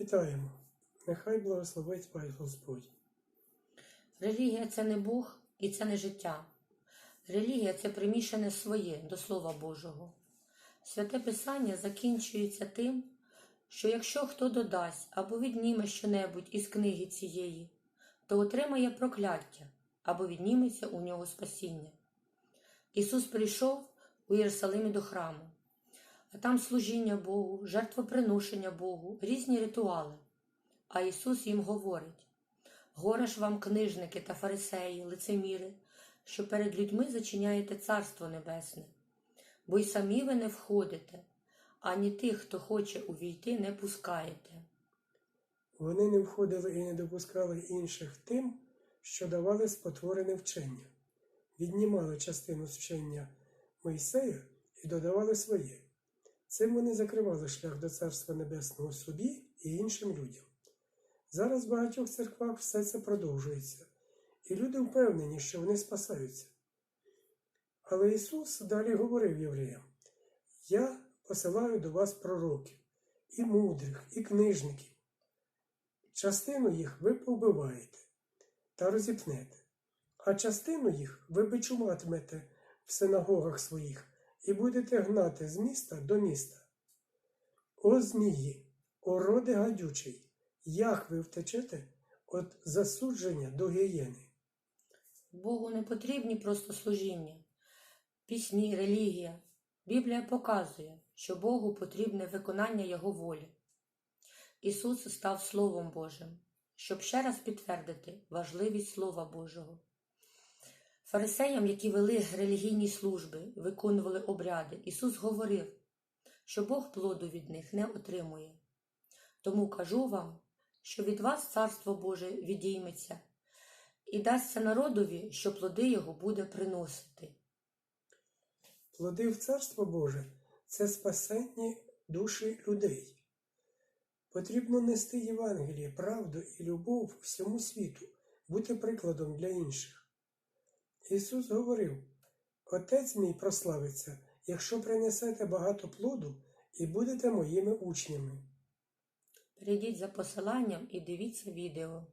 Вітаємо! Нехай благословить вас Господь. Релігія це не Бог і це не життя. Релігія це примішане своє до Слова Божого. Святе Писання закінчується тим, що якщо хто додасть або відніме щонебудь із книги цієї, то отримає прокляття або відніметься у нього спасіння. Ісус прийшов у Єрусалимі до храму, там служіння Богу, жертвоприношення Богу, різні ритуали. А Ісус їм говорить: Горе ж вам, книжники та фарисеї, лицеміри, що перед людьми зачиняєте Царство Небесне, бо й самі ви не входите, ані тих, хто хоче увійти, не пускаєте. Вони не входили і не допускали інших тим, що давали спотворене вчення, віднімали частину вчення Мойсея і додавали своє. Цим вони закривали шлях до Царства Небесного собі і іншим людям. Зараз в багатьох церквах все це продовжується, і люди впевнені, що вони спасаються. Але Ісус далі говорив євреям: Я посилаю до вас пророків, і мудрих, і книжників. Частину їх ви повбиваєте та розіпнете, а частину їх ви бичуватимете в синагогах своїх і будете гнати з міста до міста. О змії, о роди гадючий, як ви втечете від засудження до гієни? Богу не потрібні просто служіння, пісні, релігія. Біблія показує, що Богу потрібне виконання Його волі. Ісус став Словом Божим, щоб ще раз підтвердити важливість Слова Божого. Фарисеям, які вели релігійні служби, виконували обряди, Ісус говорив, що Бог плоду від них не отримує. Тому кажу вам, що від вас Царство Боже відійметься і дасться народові, що плоди його буде приносити. Плоди в Царство Боже це спасенні душі людей. Потрібно нести Євангеліє, правду і любов всьому світу, бути прикладом для інших. Ісус говорив: Отець мій прославиться, якщо принесете багато плоду і будете моїми учнями. Прийдіть за посиланням і дивіться відео.